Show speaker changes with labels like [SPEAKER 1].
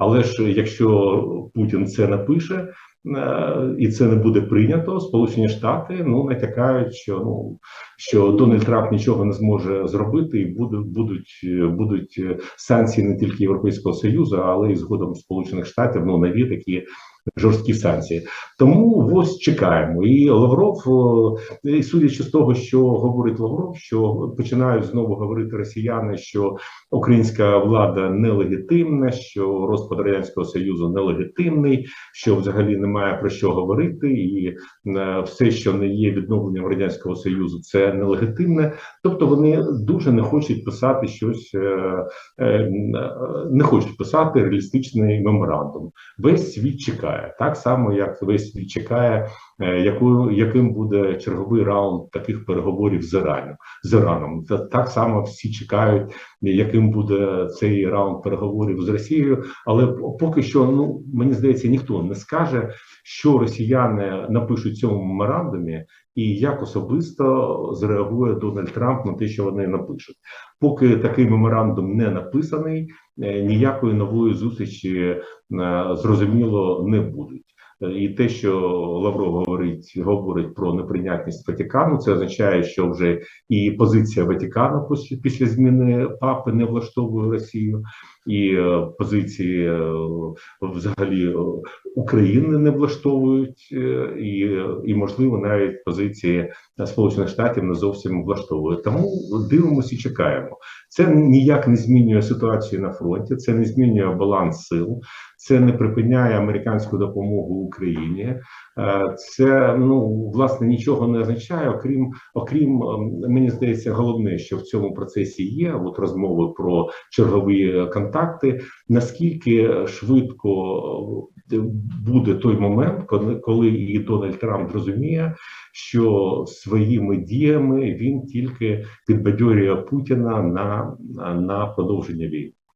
[SPEAKER 1] Але ж якщо Путін це напише. е, І це не буде прийнято. Сполучені Штати ну натякають, що ну що Дональд Трамп нічого не зможе зробити, і будуть будуть будуть санкції не тільки Європейського союзу, але й згодом Сполучених Штатів. Ну нові такі жорсткі санкції. Тому ось чекаємо. І Лавров, е, судячи з того, що говорить Лавров, що починають знову говорити росіяни, що українська влада нелегітимна, що розпад радянського союзу нелегітимний, що взагалі немає про що говорити, і е, все, що не є відновленням радянського союзу, це нелегітимне. Тобто вони дуже не хочуть писати щось, е, не хочуть писати реалістичний меморандум. Весь світ чекає, так само як весь світ чекає, е, якою яким буде черговий раунд таких переговорів з Іраном. З Іраном Та- так само всі чекають, яким буде цей раунд переговорів з Росією. Але поки що, ну мені здається, ніхто не скаже, що росіяни напишуть цьому меморандумі, і як особисто зреагує Дональд Трамп на те, що вони напишуть. Поки такий меморандум не написаний, е, ніякої нової зустрічі е, зрозуміло не будуть. І те, що Лавров говорить, говорить про неприйнятність Ватикану, це означає, що вже і позиція Ватикану після, зміни папи не влаштовує Росію, і е, позиції е, взагалі е, України не влаштовують, і, і можливо навіть позиції Сполучених Штатів не зовсім влаштовують. Тому дивимося і чекаємо. Це ніяк не змінює ситуацію на фронті, це не змінює баланс сил, це не припиняє американську допомогу Україні. Е, Це ну власне нічого не означає, окрім окрім ем, мені здається, головне, що в цьому процесі є от розмови про чергові е, контакти. Наскільки швидко е, буде той момент, коли, і Дональд Трамп зрозуміє, що своїми діями він тільки підбадьорює Путіна на, на продовження війни.